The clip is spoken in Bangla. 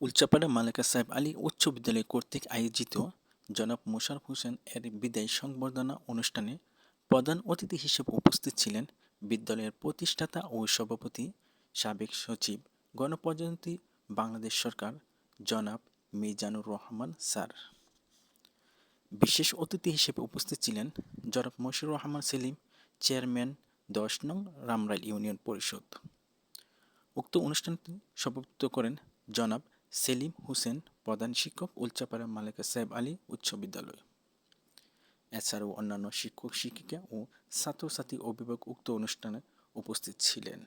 উলচাপাড়া মালেকা সাহেব আলী উচ্চ বিদ্যালয় কর্তৃক আয়োজিত জনাব মোশারফ হোসেন এর বিদায় সংবর্ধনা অনুষ্ঠানে প্রধান অতিথি হিসেবে উপস্থিত ছিলেন বিদ্যালয়ের প্রতিষ্ঠাতা ও সভাপতি, সাবেক সচিব, গণপ্রজাতন্ত্রী বাংলাদেশ সরকার, জনাব মিজানুর রহমান স্যার। বিশেষ অতিথি হিসেবে উপস্থিত ছিলেন জনাব মশিউর রহমান সেলিম, চেয়ারম্যান দশ নং রামরাইল ইউনিয়ন পরিষদ। উক্ত অনুষ্ঠানটি সভাপতিত্ব করেন জনাব সেলিম হোসেন প্রধান শিক্ষক উলচাপাড়া মালেকা সাহেব আলী উচ্চ বিদ্যালয়। এছাড়াও অন্যান্য শিক্ষক, শিক্ষিকা ও ছাত্রছাত্রী অভিভাবক উক্ত অনুষ্ঠানে উপস্থিত ছিলেন।